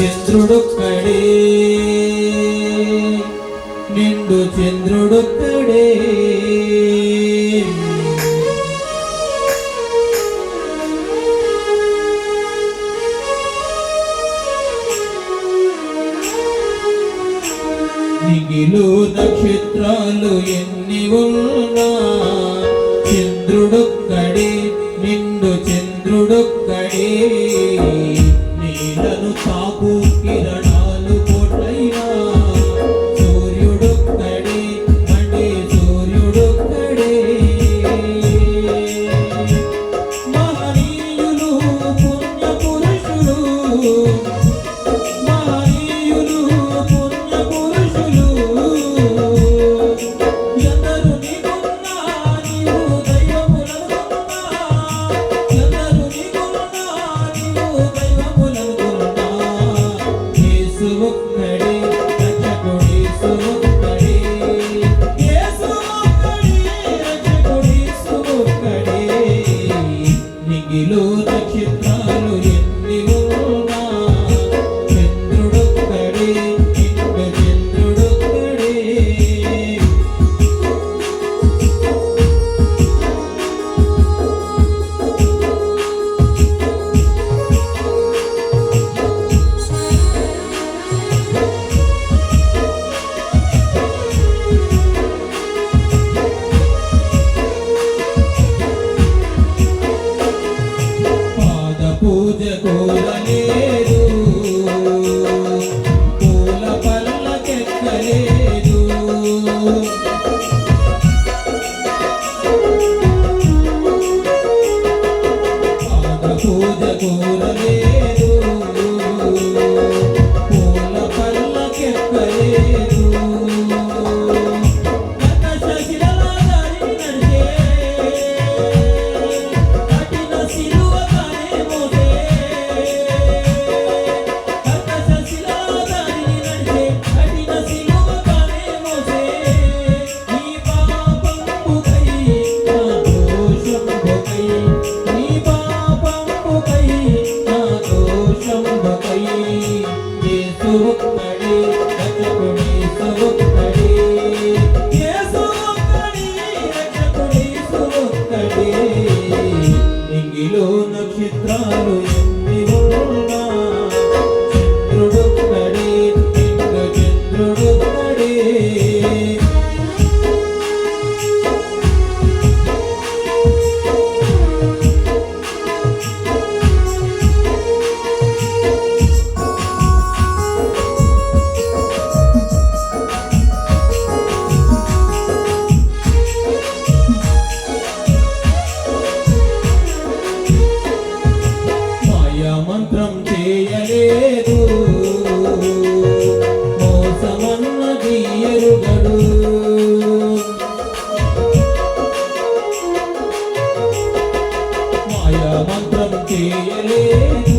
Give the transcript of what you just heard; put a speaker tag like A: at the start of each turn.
A: చంద్రుడొక్కడే. నక్షత్రాలు ఎన్ని ఉన్నా. పూలకోవలేదు పూల పళ్ళకెక్కలేదు పూజ మంత్రం చేయలేదు. మోసమన్న తీయరుగడు మాయా మంత్రం చేయలేదు.